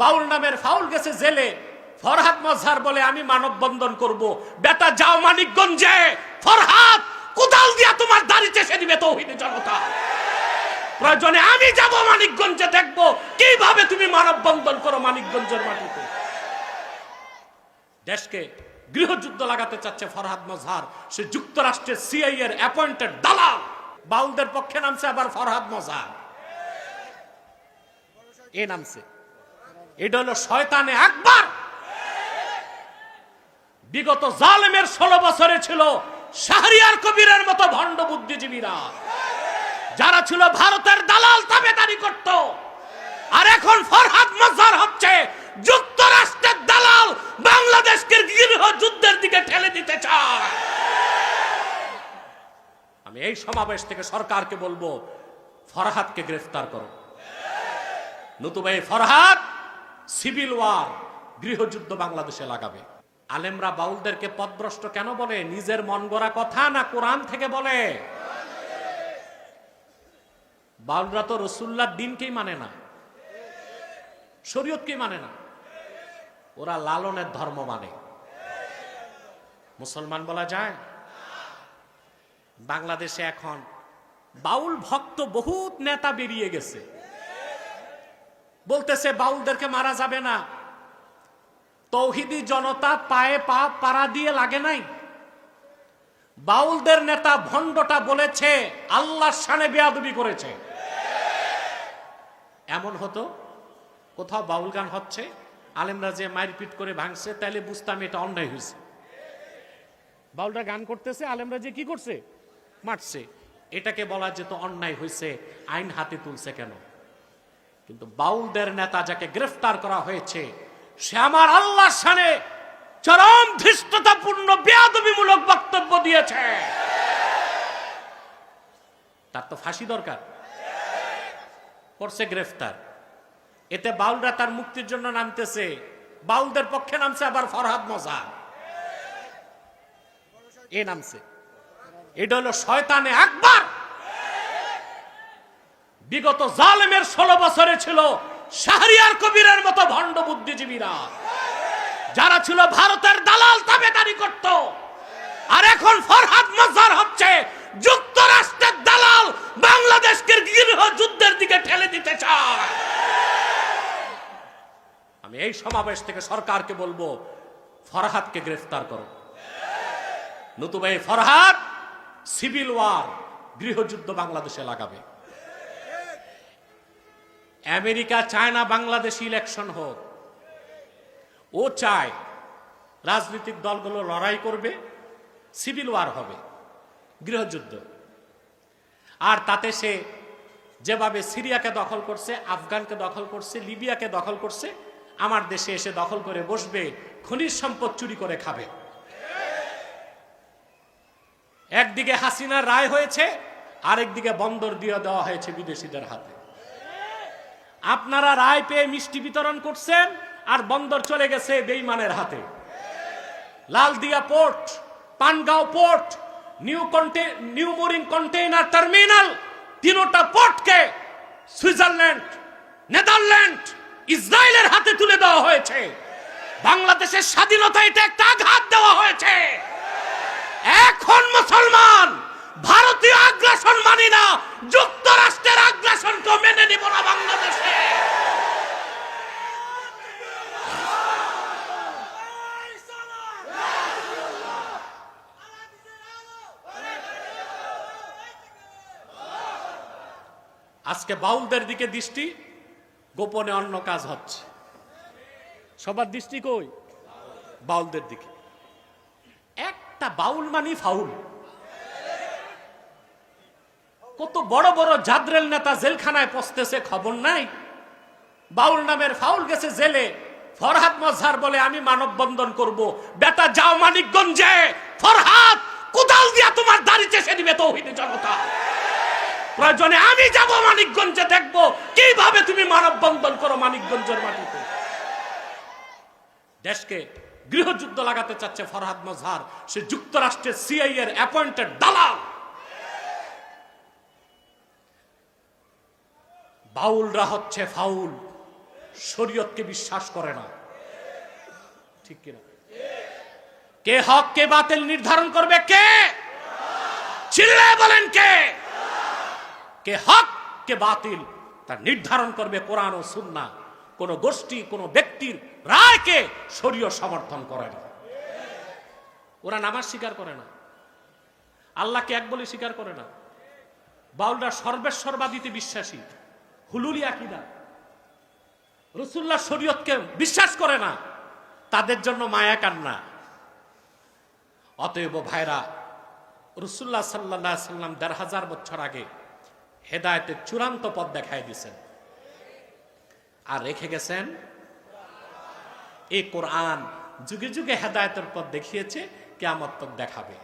বাউল নামের ফাউল গেছে জেলে। ফরহাদ মজহার বলে, আমি মানববন্ধন করব। বেটা, যাও মানিকগঞ্জে। ফরহাদ, কোদাল দিয়া তোমার দাড়ি চেষে দিবে তৌহিদি জনতা। প্রয়োজনে আমি যাব মানিকগঞ্জে দেখব, কীভাবে তুমি মানববন্ধন করো মানিকগঞ্জের মাটিতে। দেশকে গৃহযুদ্ধ লাগাতে চাচ্ছে ফরহাদ মজহার। সে যুক্তরাষ্ট্রের সিআই এর অ্যাপয়েন্টেড দালাল। বাউলদের পক্ষে নামছে আবার ফরহাদ মজহার। এ নামছে। এটা হলো শয়তানে একবার বিগত জালেমের ষোলো বছরে ছিল শাহরিয়ার কবিরের মতো ভণ্ড বুদ্ধিজীবীরা। যারা ছিল ভারতের দালাল তাবেদারি করত। আর এখন ফরহাদ মজার হচ্ছে যুক্তরাষ্ট্রের দালাল, বাংলাদেশকে গৃহ যুদ্ধের দিকে ঠেলে দিতে চায়। আমি এই সমাবেশ থেকে সরকারকে বলব, ফরহাদকে গ্রেফতার করো। নতুবা এই ফরহাদ সিভিল ওয়ার, গৃহযুদ্ধ বাংলাদেশে লাগাবে। আলেমরা বাউলদেরকে পদভ্রষ্ট কেন বলে? নিজের মন গড়া কথা না কোরআন থেকে বলে? বাউলরা তো রসুল্লার দিনকেই মানে না। শরীয়তকেই মানে না। ওরা লালনের ধর্ম মানে। মুসলমান বলা যায়? বাংলাদেশে এখন বাউল ভক্ত বহুত নেতা বেরিয়ে গেছে। বলতেছে, বাউলদেরকে মারা যাবে না। তৌহিদি জনতা পায়ে পা পাড়া দিয়ে লাগে নাই। বাউলদের নেতা ভণ্ডটা বলেছে, আল্লাহর সানে বেয়াদবি করেছে। এমন হতো, কোথাও বাউল গান হচ্ছে, আলেমরা যে মারপিট করে ভাঙছে, তাইলে বুঝতাম এটা অন্যায় হয়েছে। বাউলরা গান করতেছে, আলেমরা যে কি করছে? মারছে। এটাকে বলা যেত অন্যায় হয়েছে, আইন হাতে তুলছে কেন? কিন্তু বাউলদের নেতা যাকে গ্রেফতার করা হয়েছে, সে আমার আল্লাহর সানে চরম ধৃষ্টতাপূর্ণ, বেয়াদবিমূলক বক্তব্য দিয়েছে। তার তো ফাঁসি দরকার। করছে গ্রেফতার। এতে বাউলরা তার মুক্তির জন্য নামতেছে। বাউলদের পক্ষে নামছে আবার ফরহাদ মজা। এ নামছে। এটা হলো শয়তানে একবার বিগত জালেমের ষোলো বছরে ছিল শাহরিয়ার কবিরের মতো ভণ্ড বুদ্ধিজীবীরা। যারা ছিল ভারতের দালাল তাবেদারি করত। আর এখন ফরহাদ মজার হচ্ছে যুক্তরাষ্ট্রের দালাল বাংলাদেশকে গৃহ যুদ্ধের দিকে ঠেলে দিতে চায়। আমি এই সমাবেশ থেকে সরকারকে বলব, ফরহাদকে গ্রেফতার করো। নতুবা এই ফরহাদ সিভিল ওয়ার গৃহযুদ্ধ বাংলাদেশে লাগাবে। আমেরিকা চায় না বাংলাদেশ ইলেকশন হোক। ও চায় রাজনৈতিক দলগুলো লড়াই করবে সিভিল ওয়ার হবে, গৃহযুদ্ধ। আর তাতে সে যেভাবে সিরিয়াকে দখল করছে, আফগানকে দখল করছে, লিবিয়াকে দখল করছে, আমার দেশে এসে দখল করে বসবে, খনিজ সম্পদ চুরি করে খাবে। একদিকে হাসিনার রায় হয়েছে, আরেকদিকে বন্দর দিয়ে দেওয়া হয়েছে বিদেশিদের হাতে। আপনারা রায় পেয়ে মিষ্টি বিতরণ করছেন আর বন্দর চলে গেছে বেইমানের হাতে। Laldia port, Pangaon port, new কন্টে, new mooring container terminal, তিনোটা পোর্টকে সুইজারল্যান্ড, নেদারল্যান্ড, ইসরায়েলের হাতে তুলে দেওয়া হয়েছে। বাংলাদেশের স্বাধীনতা এটা একটা আঘাত দেওয়া হয়েছে এখন মুসলমান ভারতীয় আগ্রাসন মানি না যুক্তরাষ্ট্রের নিব না বাংলাদেশে। আজকে বাউলদের দিকে দৃষ্টি, গোপনে অন্য কাজ হচ্ছে। সবার দৃষ্টি কই? বাউলদের দিকে। একটা বাউল মানি ফাউল। কত বড় বড় জাদ্রেল নেতা জেলখানায় পচতেছে খবর নাই? বাউল নামের ফাউল গেছে জেলে। ফরহাদ মজহার বলে, আমি মানববন্ধন করব। বেটা, যাও মানিকগঞ্জে। ফরহাদ, কোদাল দিয়া তোমার দাড়ি চেষে দিবে তৌহিদি জনতা। প্রয়োজনে আমি যাব মানিকগঞ্জে দেখব। কীভাবে তুমি মানববন্ধন করো মানিকগঞ্জের মাটিতে? দেশকে গৃহযুদ্ধ লাগাতে চাচ্ছে ফরহাদ মজহার। সে যুক্তরাষ্ট্রের সিআই এর অ্যাপয়েন্টেড দালাল। বাউলরা হচ্ছে ফাউল। শরীয়তকে বিশ্বাস করে না। ঠিক কিনা? কে হক, কে বাতিল নির্ধারণ করবে? কে? চিল্লায় বলেন কে? কে হক, কে বাতিল তা নির্ধারণ করবে কোরআন ও সুন্না। কোন গোষ্ঠী, কোন ব্যক্তির রায়কে শরীয় সমর্থন করে না। ওরা নামাজ স্বীকার করে না। আল্লাহকে এক বলে স্বীকার করে না। বাউলরা সর্বেশ্বরবাদীতে বিশ্বাসী। হুলুলি আকিদা। রসুল্লাহ শরীয়তকে বিশ্বাস করে না, তাদের জন্য মায়া কান্না। অতএব ভাইরা রসুল্লাহ সাল্লাহ সাল্লাম দেড় হাজার বছর আগে হেদায়তের চূড়ান্ত পথ দেখাই দিয়েছেন। আর রেখে গেছেন, এই কোরআন যুগে যুগে হেদায়তের পথ দেখিয়েছে কেমন দেখাবে।